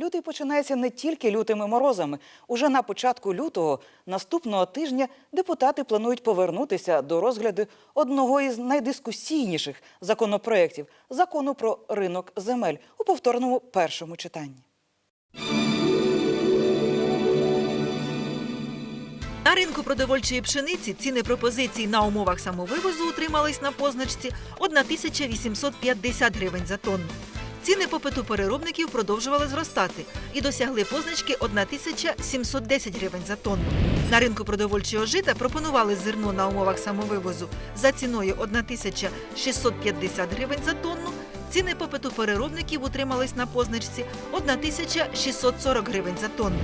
Лютий починається не тільки лютими морозами. Уже на початку лютого наступного тижня депутати планують повернутися до розгляду одного із найдискусійніших законопроєктів – закону про ринок земель у повторному першому читанні. На ринку продовольчої пшениці ціни пропозицій на умовах самовивозу утримались на позначці 1850 гривень за тонну. Ціни попиту переробників продовжували зростати і досягли позначки 1710 гривень за тонну. На ринку продовольчого жита пропонували зерно на умовах самовивозу за ціною 1650 гривень за тонну. Ціни попиту переробників утримались на позначці 1640 гривень за тонну.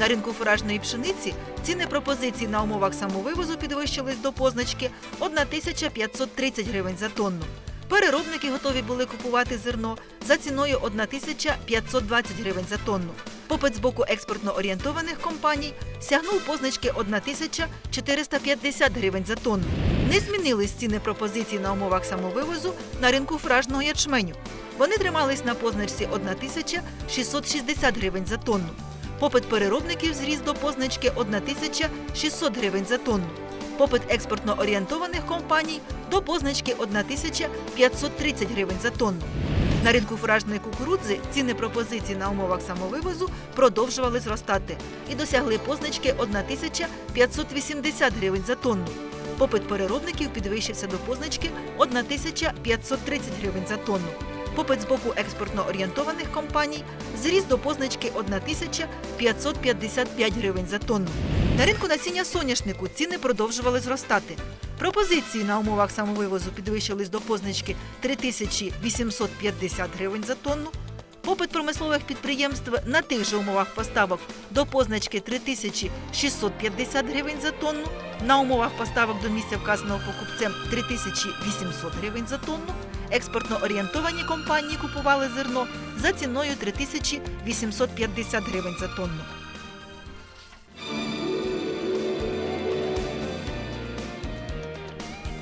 На ринку фуражної пшениці ціни пропозицій на умовах самовивозу підвищились до позначки 1530 гривень за тонну. Переробники готові були купувати зерно за ціною 1520 гривень за тонну. Попит з боку експортно орієнтованих компаній сягнув позначки 1450 гривень за тонну. Не змінились ціни пропозицій на умовах самовивозу на ринку фуражного ячменю. Вони тримались на позначці 1660 гривень за тонну. Попит переробників зріс до позначки 1600 гривень за тонну. Попит експортно орієнтованих компаній до позначки 1530 гривень за тонну. На ринку фуражної кукурудзи ціни пропозицій на умовах самовивозу продовжували зростати і досягли позначки 1580 гривень за тонну. Попит переробників підвищився до позначки 1530 гривень за тонну. Попит з боку експортно орієнтованих компаній зріс до позначки 1555 гривень за тонну. На ринку насіння соняшнику ціни продовжували зростати. Пропозиції на умовах самовивозу підвищились до позначки 3850 гривень за тонну. Попит промислових підприємств на тих же умовах поставок до позначки 3650 гривень за тонну. На умовах поставок до місця вказаного покупцем 3800 гривень за тонну. Експортно орієнтовані компанії купували зерно за ціною 3850 гривень за тонну.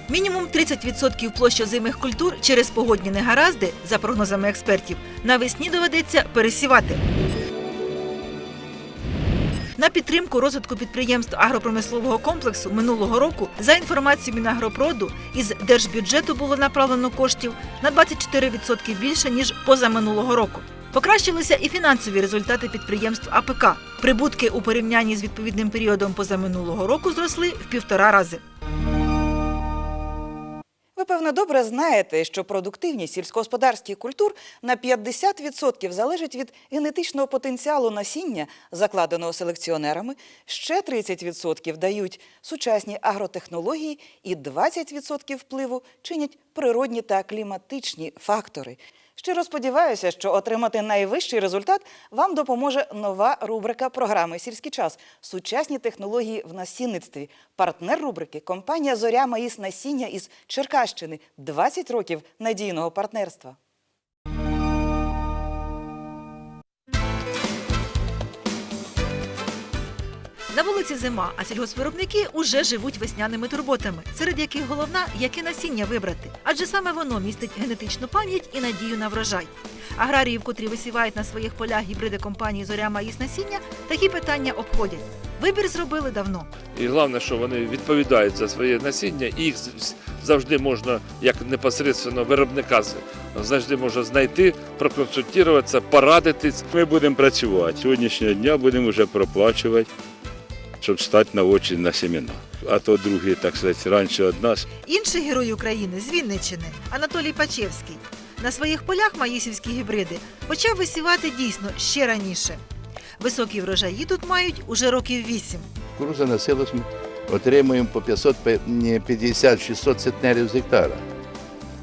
Мінімум 30% площ озимих культур через погодні негаразди, за прогнозами експертів, навесні доведеться пересівати. На підтримку розвитку підприємств агропромислового комплексу минулого року, за інформацією Мінагропроду, із держбюджету було направлено коштів на 24% більше ніж позаминулого року. Покращилися і фінансові результати підприємств АПК. Прибутки у порівнянні з відповідним періодом позаминулого року зросли в півтора рази. Ви, певно, добре знаєте, що продуктивність сільськогосподарських культур на 50% залежить від генетичного потенціалу насіння, закладеного селекціонерами, ще 30% дають сучасні агротехнології і 20% впливу чинять природні та кліматичні фактори. Щиро сподіваюся, що отримати найвищий результат вам допоможе нова рубрика програми Сільський час сучасні технології в насінництві. Партнер рубрики компанія Зоря Маїс насіння із Черкащини 20 років надійного партнерства. На вулиці зима, а сільгоспвиробники уже живуть весняними турботами, серед яких головна, яке насіння вибрати. Адже саме воно містить генетичну пам'ять і надію на врожай. Аграріїв, котрі висівають на своїх полях гібриди компанії Зоря Маїс насіння, такі питання обходять. Вибір зробили давно. І головне, що вони відповідають за своє насіння, і їх завжди можна, як непосередньо виробника, завжди можна знайти, проконсультуватися, порадитись. Ми будемо працювати. Сьогоднішнього дня будемо вже проплачувати, щоб стати на очі на семена. А то другі, так сказати, раніше від нас. Інший герой України з Вінниччини Анатолій Пачевський. На своїх полях маїсівські гібриди почав висівати дійсно ще раніше. Високі врожаї тут мають уже років вісім. Кукуруза на силос ми отримуємо по 550-600 центнерів з гектара.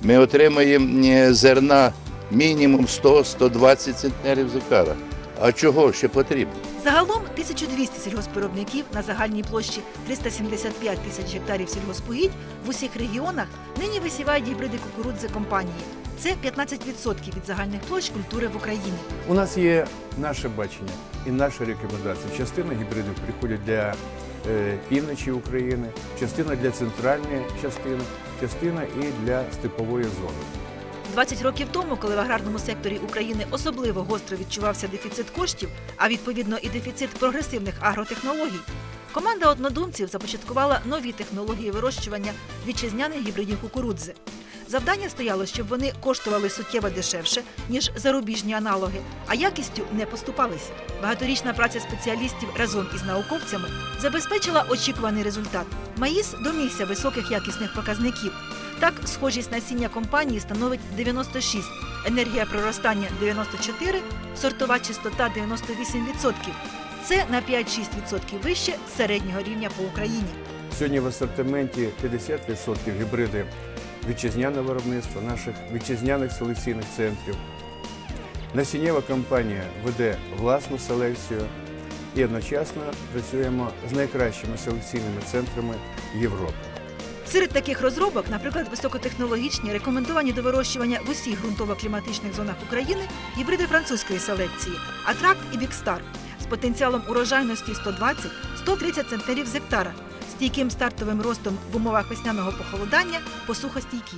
Ми отримуємо зерна мінімум 100-120 центнерів з гектара. А чого ще потрібно? Загалом 1200 сільгоспвиробників на загальній площі 375 тисяч гектарів сільгоспугідь в усіх регіонах нині висівають гібриди кукурудзи компанії. Це 15% від загальних площ культури в Україні. У нас є наше бачення і наші рекомендації. Частина гібридів приходять для е, півночі України, частина для центральної частини, частина і для степової зони. 20 років тому, коли в аграрному секторі України особливо гостро відчувався дефіцит коштів, а відповідно і дефіцит прогресивних агротехнологій, команда однодумців започаткувала нові технології вирощування вітчизняних гібридів кукурудзи. Завдання стояло, щоб вони коштували суттєво дешевше, ніж зарубіжні аналоги, а якістю не поступалися. Багаторічна праця спеціалістів разом із науковцями забезпечила очікуваний результат. Маїс домігся високих якісних показників. Так, схожість насіння компанії становить 96, енергія проростання 94, сортова чистота 98%. Це на 5-6% вище середнього рівня по Україні. Сьогодні в асортименті 50% гібриди вітчизняного виробництва, наших вітчизняних селекційних центрів. Насіннєва компанія веде власну селекцію і одночасно працюємо з найкращими селекційними центрами Європи. Серед таких розробок, наприклад, високотехнологічні, рекомендовані до вирощування в усіх ґрунтово-кліматичних зонах України гібриди французької селекції Атракт і Бікстар з потенціалом урожайності 120-130 центнерів з гектара, стійким стартовим ростом в умовах весняного похолодання, посухостійкі.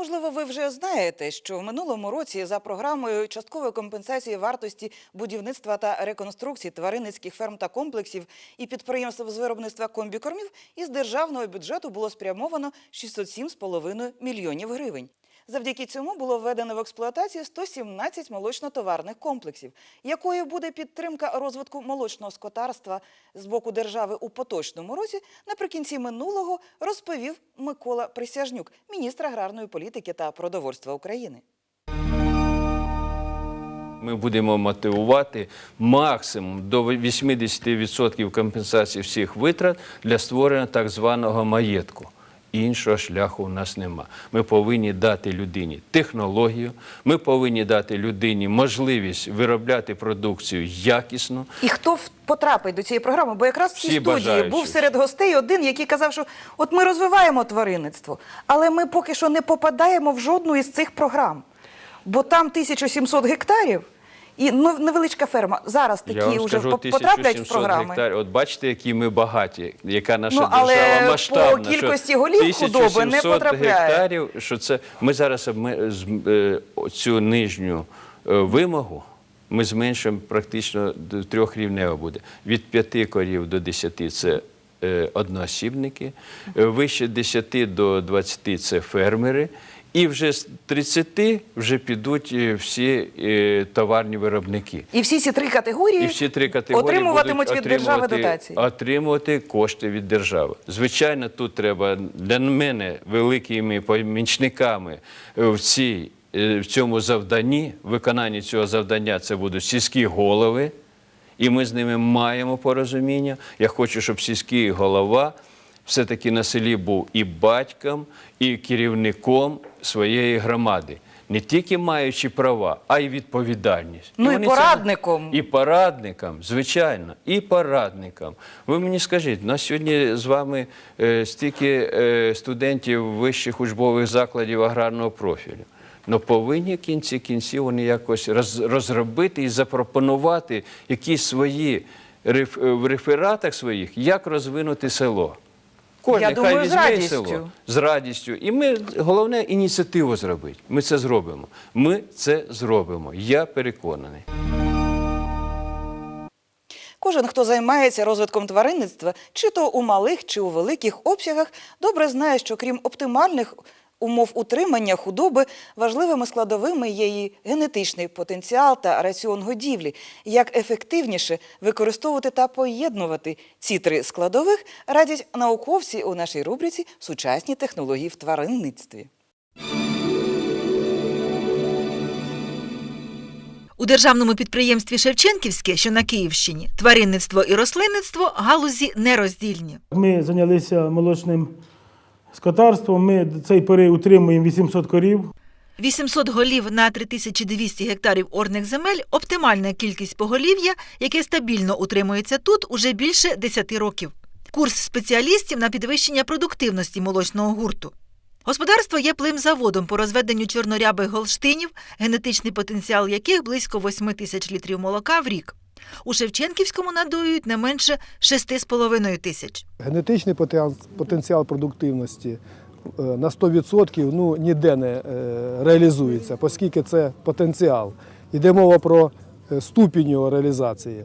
Можливо, ви вже знаєте, що в минулому році за програмою часткової компенсації вартості будівництва та реконструкції тваринницьких ферм та комплексів і підприємств з виробництва комбікормів із державного бюджету було спрямовано 607,5 мільйонів гривень. Завдяки цьому було введено в експлуатацію 117 молочно-товарних комплексів, якою буде підтримка розвитку молочного скотарства з боку держави у поточному році, наприкінці минулого розповів Микола Присяжнюк, міністр аграрної політики та продовольства України. Ми будемо мотивувати максимум до 80% компенсації всіх витрат для створення так званого маєтку. Іншого шляху у нас нема. Ми повинні дати людині технологію, ми повинні дати людині можливість виробляти продукцію якісно. І хто в- потрапить до цієї програми? Бо якраз в цій Всі студії бажаючі. був серед гостей один, який казав, що от ми розвиваємо тваринництво, але ми поки що не попадаємо в жодну із цих програм. Бо там 1700 гектарів і ну, невеличка ферма. Зараз Я такі вам вже скажу, по- потраплять в 1700 програми. гектарів. От бачите, які ми багаті, яка наша Ну, але держава по масштабна. що кількості голів худоби не 1700 потрапляє. гектарів, що це ми зараз обме- з- е, цю нижню е, вимогу. Ми зменшуємо практично до трьохрівнево буде. Від п'яти корів до десяти це е, одноосібники, е, вище 10 до 20 це фермери. І вже з 30 вже підуть е, всі е, товарні виробники. І всі ці три категорії І всі три категорії отримуватимуть будуть від держави дотації. Отримувати кошти від держави. Звичайно, тут треба для мене великими помічниками е, в цій. В цьому завданні, виконанні цього завдання, це будуть сільські голови, і ми з ними маємо порозуміння. Я хочу, щоб сільський голова все-таки на селі був і батьком, і керівником своєї громади. Не тільки маючи права, а й відповідальність. Ну, і це- порадником. І порадникам, звичайно, і порадникам. Ви мені скажіть, у нас сьогодні з вами е, стільки е, студентів вищих учбових закладів аграрного профілю. Ну повинні в кінці кінців вони якось роз, розробити і запропонувати якісь свої реф, в рефератах своїх, як розвинути село. Кожен Я думаю, хай з радістю. село з радістю. І ми головне ініціативу зробити. Ми це зробимо. Ми це зробимо. Я переконаний. Кожен, хто займається розвитком тваринництва, чи то у малих, чи у великих обсягах, добре знає, що крім оптимальних умов утримання худоби, важливими складовими є її генетичний потенціал та раціон годівлі. Як ефективніше використовувати та поєднувати ці три складових, радять науковці у нашій рубриці Сучасні технології в тваринництві. У державному підприємстві Шевченківське, що на Київщині, тваринництво і рослинництво галузі нероздільні. Ми зайнялися молочним скотарством. Ми цієї пори утримуємо 800 корів. 800 голів на 3200 гектарів орних земель – оптимальна кількість поголів'я, яке стабільно утримується тут уже більше 10 років. Курс спеціалістів на підвищення продуктивності молочного гурту. Господарство є плимзаводом по розведенню чорнорябих голштинів, генетичний потенціал яких близько 8 тисяч літрів молока в рік. У Шевченківському надоюють не менше 6,5 тисяч. Генетичний потенціал продуктивності е, на 100% ну, ніде не е, реалізується, оскільки це потенціал. Йде мова про е, ступінь його реалізації.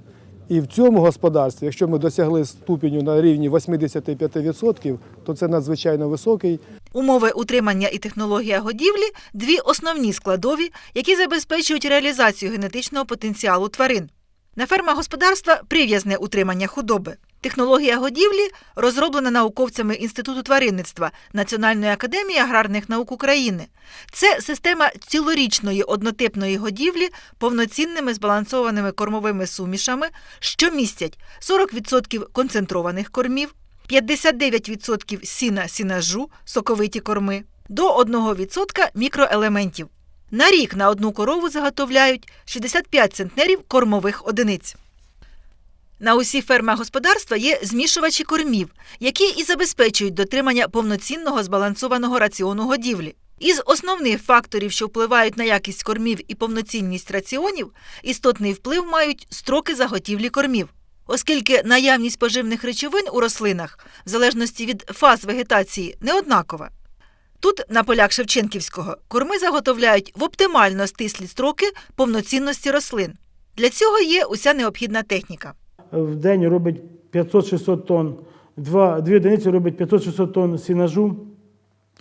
І в цьому господарстві, якщо ми досягли ступеню на рівні 85%, то це надзвичайно високий Умови утримання і технологія годівлі дві основні складові, які забезпечують реалізацію генетичного потенціалу тварин. На фермах господарства прив'язне утримання худоби. Технологія годівлі розроблена науковцями Інституту тваринництва Національної академії аграрних наук України. Це система цілорічної однотипної годівлі повноцінними збалансованими кормовими сумішами, що містять 40% концентрованих кормів, 59% сіна сінажу, соковиті корми, до 1% мікроелементів. На рік на одну корову заготовляють 65 центнерів кормових одиниць. На усі фермах господарства є змішувачі кормів, які і забезпечують дотримання повноцінного збалансованого раціону годівлі. Із основних факторів, що впливають на якість кормів і повноцінність раціонів, істотний вплив мають строки заготівлі кормів. Оскільки наявність поживних речовин у рослинах, в залежності від фаз вегетації, не однакова. Тут, на полях Шевченківського, корми заготовляють в оптимально стислі строки повноцінності рослин. Для цього є уся необхідна техніка. В день робить 500-600 тонн, дві одиниці робить 500-600 тонн сінажу.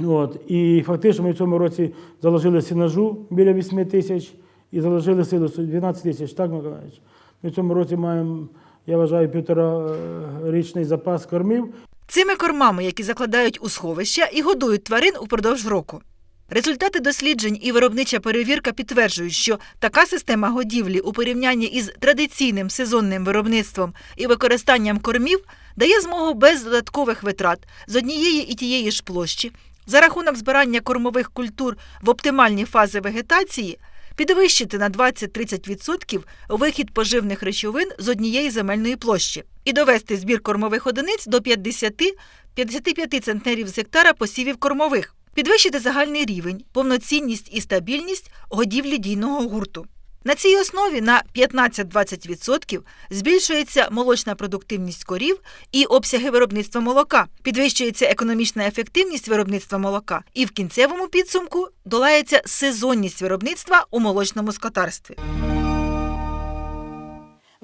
От. І фактично ми в цьому році заложили сінажу біля 8 тисяч і заложили силосу 12 тисяч, так, Миколаївич? Ми в цьому році маємо, я вважаю, півторарічний запас кормів. Цими кормами, які закладають у сховища і годують тварин упродовж року. Результати досліджень і виробнича перевірка підтверджують, що така система годівлі у порівнянні із традиційним сезонним виробництвом і використанням кормів дає змогу без додаткових витрат з однієї і тієї ж площі за рахунок збирання кормових культур в оптимальні фази вегетації підвищити на 20-30% вихід поживних речовин з однієї земельної площі і довести збір кормових одиниць до 50-55 центнерів з гектара посівів кормових, підвищити загальний рівень, повноцінність і стабільність годівлі дійного гурту. На цій основі на 15-20% збільшується молочна продуктивність корів і обсяги виробництва молока, підвищується економічна ефективність виробництва молока, і в кінцевому підсумку долається сезонність виробництва у молочному скотарстві.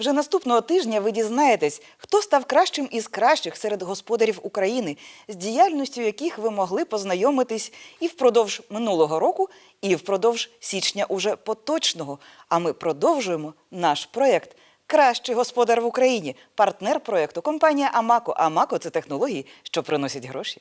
Вже наступного тижня ви дізнаєтесь, хто став кращим із кращих серед господарів України, з діяльністю яких ви могли познайомитись і впродовж минулого року, і впродовж січня уже поточного. А ми продовжуємо наш проєкт Кращий господар в Україні. Партнер проєкту компанія Амако. Амако це технології, що приносять гроші.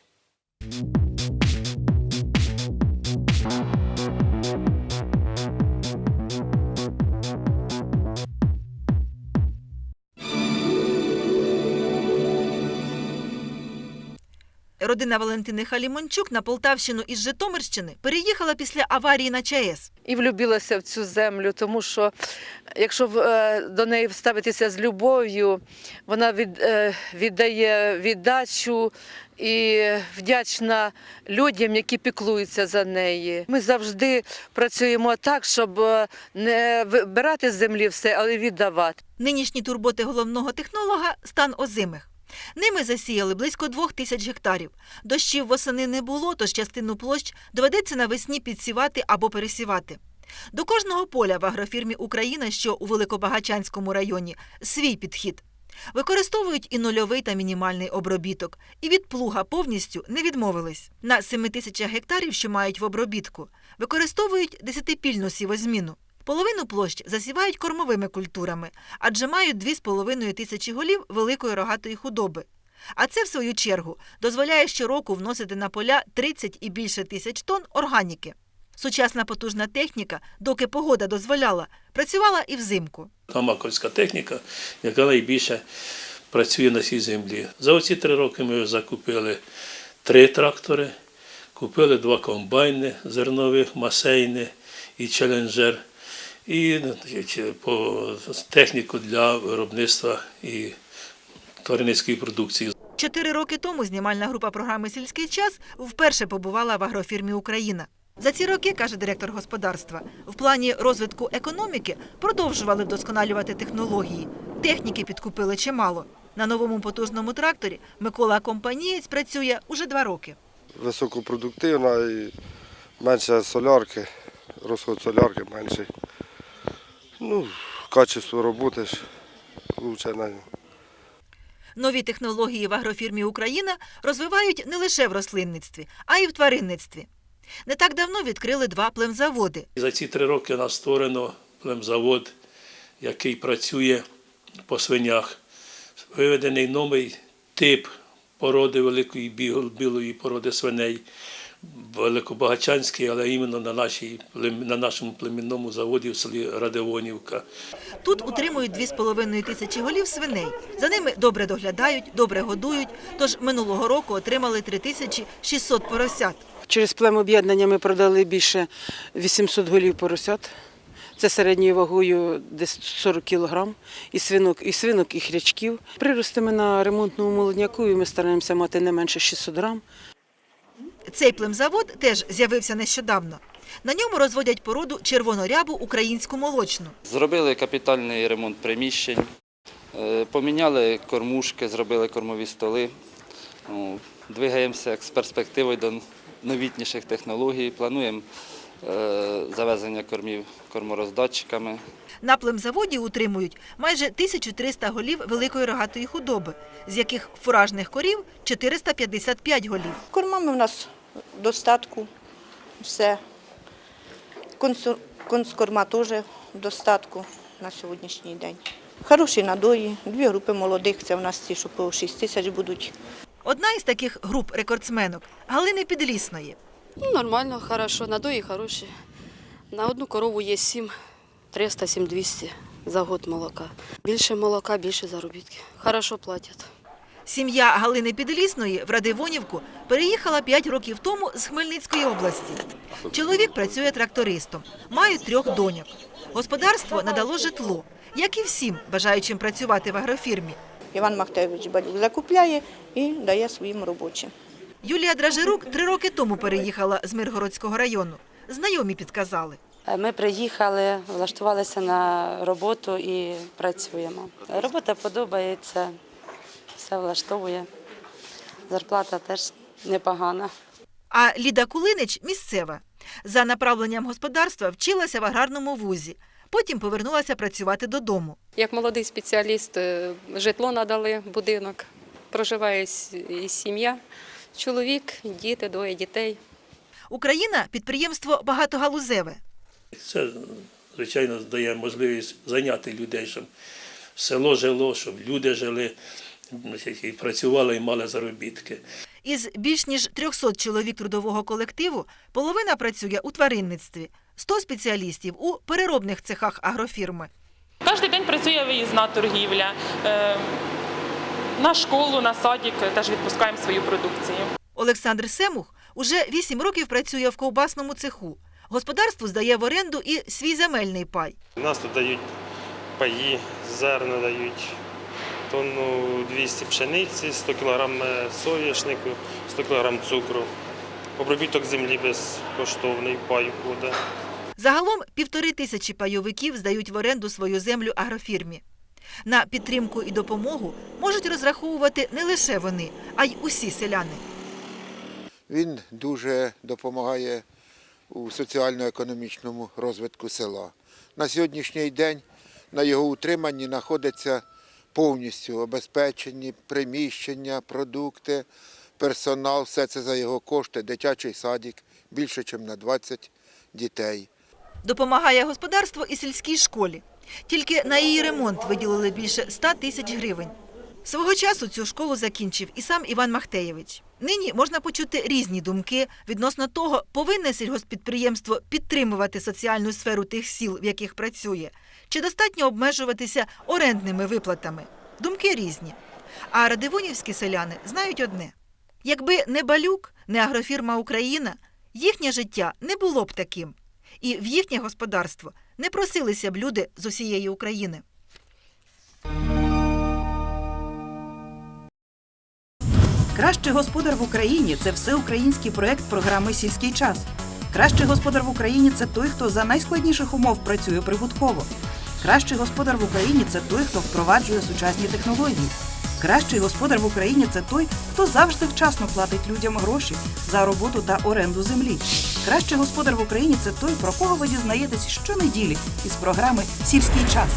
Родина Валентини Халімончук на Полтавщину із Житомирщини переїхала після аварії на ЧАЕС. і влюбилася в цю землю, тому що якщо в- е, до неї ставитися з любов'ю, вона від, е, віддає віддачу і вдячна людям, які піклуються за неї. Ми завжди працюємо так, щоб е, не вибирати з землі все, але віддавати. Нинішні турботи головного технолога стан озимих. Ними засіяли близько двох тисяч гектарів. Дощів восени не було, тож частину площ доведеться навесні підсівати або пересівати. До кожного поля в агрофірмі Україна, що у Великобагачанському районі, свій підхід. Використовують і нульовий та мінімальний обробіток, і від плуга повністю не відмовились. На 7 тисячах гектарів, що мають в обробітку, використовують десятипільну сівозміну. Половину площ засівають кормовими культурами, адже мають 2,5 тисячі голів великої рогатої худоби. А це, в свою чергу, дозволяє щороку вносити на поля 30 і більше тисяч тонн органіки. Сучасна потужна техніка, доки погода дозволяла, працювала і взимку. Амаковська техніка, яка найбільше працює на цій землі. За оці три роки ми закупили три трактори, купили два комбайни зернових, масейни і челенджер, і по техніку для виробництва і тваринницької продукції. Чотири роки тому знімальна група програми Сільський час вперше побувала в агрофірмі Україна. За ці роки, каже директор господарства, в плані розвитку економіки продовжували вдосконалювати технології. Техніки підкупили чимало. На новому потужному тракторі Микола Компанієць працює уже два роки. високопродуктивна і менше солярки, розход солярки менший. Ну, качество роботи ж лучше на Нові технології в агрофірмі Україна розвивають не лише в рослинництві, а й в тваринництві. Не так давно відкрили два племзаводи. За ці три роки нас створено племзавод, який працює по свинях. Виведений новий тип породи великої білої породи свиней, великобагачанський, але іменно на, нашій, на нашому племінному заводі в селі Радивонівка. Тут утримують 2,5 тисячі голів свиней. За ними добре доглядають, добре годують. Тож минулого року отримали 3600 поросят. Через племоб'єднання ми продали більше 800 голів поросят. Це середньою вагою десь 40 кілограм, і свинок, і свинок, і хрячків. Прирости ми на ремонтному молодняку, і ми стараємося мати не менше 600 грам. Цей племзавод теж з'явився нещодавно. На ньому розводять породу червонорябу українську молочну. Зробили капітальний ремонт приміщень, е, поміняли кормушки, зробили кормові столи. Ну, Двигаємося з перспективою до новітніших технологій. Плануємо е, завезення кормів кормороздатчиками. На племзаводі утримують майже 1300 голів великої рогатої худоби, з яких фуражних корів 455 голів. Кормами в нас достатку все. Конскорма теж достатку на сьогоднішній день. Хороші надої, дві групи молодих, це в нас ці, що по 6 тисяч будуть. Одна із таких груп рекордсменок Галини Підлісної. Ну, нормально, хорошо, надої хороші. На одну корову є 7, 300, 7, 200 за год молока. Більше молока, більше заробітки. Хорошо платять. Сім'я Галини Підлісної в Радивонівку переїхала 5 років тому з Хмельницької області. Чоловік працює трактористом, мають трьох доньок. Господарство надало житло, як і всім бажаючим працювати в агрофірмі. Іван Махтевич Балюк закупляє і дає своїм робочим. Юлія Дражирук три роки тому переїхала з Миргородського району. Знайомі підказали. Е, Ми приїхали, влаштувалися на роботу і працюємо. Робота подобається, все влаштовує. Зарплата теж непогана. А Ліда Кулинич місцева. За направленням господарства вчилася в аграрному вузі. Потім повернулася працювати додому. Як молодий спеціаліст, е, житло надали, будинок. Проживає і сім'я, чоловік, діти, двоє дітей. Україна підприємство багатогалузеве. Це, звичайно, дає можливість зайняти людей, щоб село жило, щоб люди жили і працювали і мали заробітки. Із більш ніж 300 чоловік трудового колективу половина працює у тваринництві, 100 спеціалістів у переробних цехах агрофірми. Кожен день працює виїзна торгівля. Е, На школу, на садик теж відпускаємо свою продукцію. Олександр Семух уже 8 років працює в ковбасному цеху. Господарству здає в оренду і свій земельний пай. У нас тут дають паї, зерна дають, тонну 200 пшениці, 100 кг соняшнику, 100 кг цукру. Обробіток землі безкоштовний пай входить. Загалом півтори тисячі пайовиків здають в оренду свою землю агрофірмі. На підтримку і допомогу можуть розраховувати не лише вони, а й усі селяни. Він дуже допомагає у соціально-економічному розвитку села. На сьогоднішній день на його утриманні знаходяться повністю обезпечені приміщення, продукти, персонал, все це за його кошти, дитячий садик, більше, ніж на 20 дітей. Допомагає господарство і сільській школі. Тільки на її ремонт виділили більше 100 тисяч гривень. Свого часу цю школу закінчив і сам Іван Махтеєвич. Нині можна почути різні думки відносно того, повинне сільгоспідприємство підтримувати соціальну сферу тих сіл, в яких працює, чи достатньо обмежуватися орендними виплатами. Думки різні. А радивонівські селяни знають одне: якби не балюк, не агрофірма Україна, їхнє життя не було б таким. І в їхнє господарство не просилися б люди з усієї України. Кращий господар в Україні це всеукраїнський проект програми Сільський час. Кращий господар в Україні це той, хто за найскладніших умов працює прибутково. Кращий господар в Україні це той, хто впроваджує сучасні технології. Кращий господар в Україні це той, хто завжди вчасно платить людям гроші за роботу та оренду землі. Кращий господар в Україні це той, про кого ви дізнаєтесь щонеділі із програми Сільський час.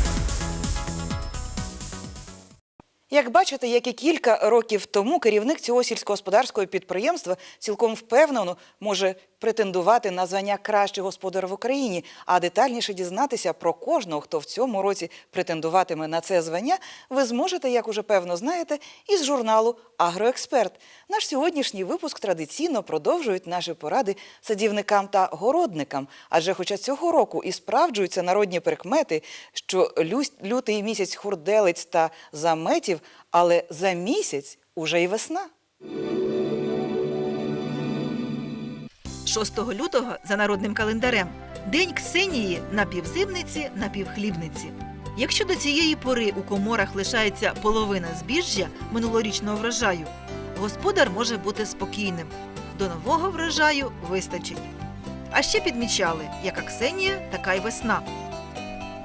Як бачите, як і кілька років тому керівник цього сільськогосподарського підприємства цілком впевнено може претендувати на звання кращий господар в Україні, а детальніше дізнатися про кожного, хто в цьому році претендуватиме на це звання, ви зможете, як уже певно знаєте, із журналу Агроексперт. Наш сьогоднішній випуск традиційно продовжують наші поради садівникам та городникам. Адже, хоча цього року і справджуються народні прикмети, що лю- лютий місяць хурделиць та заметів, але за місяць уже й весна. 6 лютого за народним календарем День Ксенії на півзимниці, на півхлібниці. Якщо до цієї пори у коморах лишається половина збіжжя минулорічного врожаю, господар може бути спокійним. До нового врожаю вистачить. А ще підмічали, яка Ксенія, така й весна.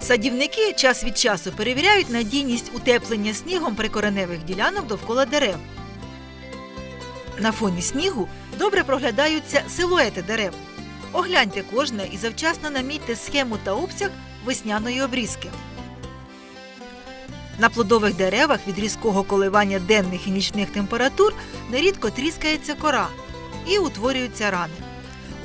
Садівники час від часу перевіряють надійність утеплення снігом прикореневих ділянок довкола дерев. На фоні снігу добре проглядаються силуети дерев. Огляньте кожне і завчасно намітьте схему та обсяг весняної обрізки. На плодових деревах від різкого коливання денних і нічних температур нерідко тріскається кора і утворюються рани.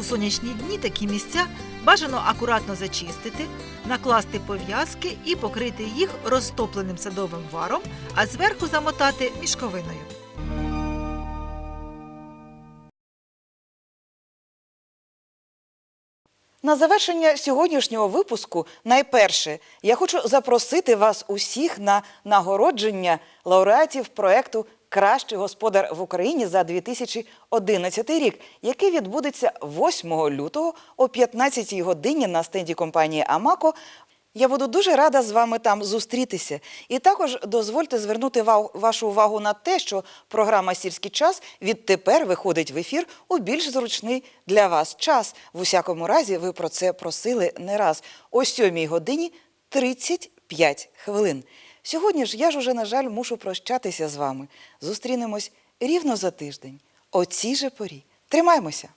У сонячні дні такі місця бажано акуратно зачистити, накласти пов'язки і покрити їх розтопленим садовим варом, а зверху замотати мішковиною. На завершення сьогоднішнього випуску найперше я хочу запросити вас усіх на нагородження лауреатів проекту Кращий господар в Україні за 2011 рік, який відбудеться 8 лютого о 15 годині на стенді компанії Амако. Я буду дуже рада з вами там зустрітися. І також дозвольте звернути вашу увагу на те, що програма Сільський час відтепер виходить в ефір у більш зручний для вас час. В усякому разі, ви про це просили не раз. О 7 годині 35 хвилин. Сьогодні ж я ж уже, на жаль, мушу прощатися з вами. Зустрінемось рівно за тиждень, о цій же порі. Тримаймося!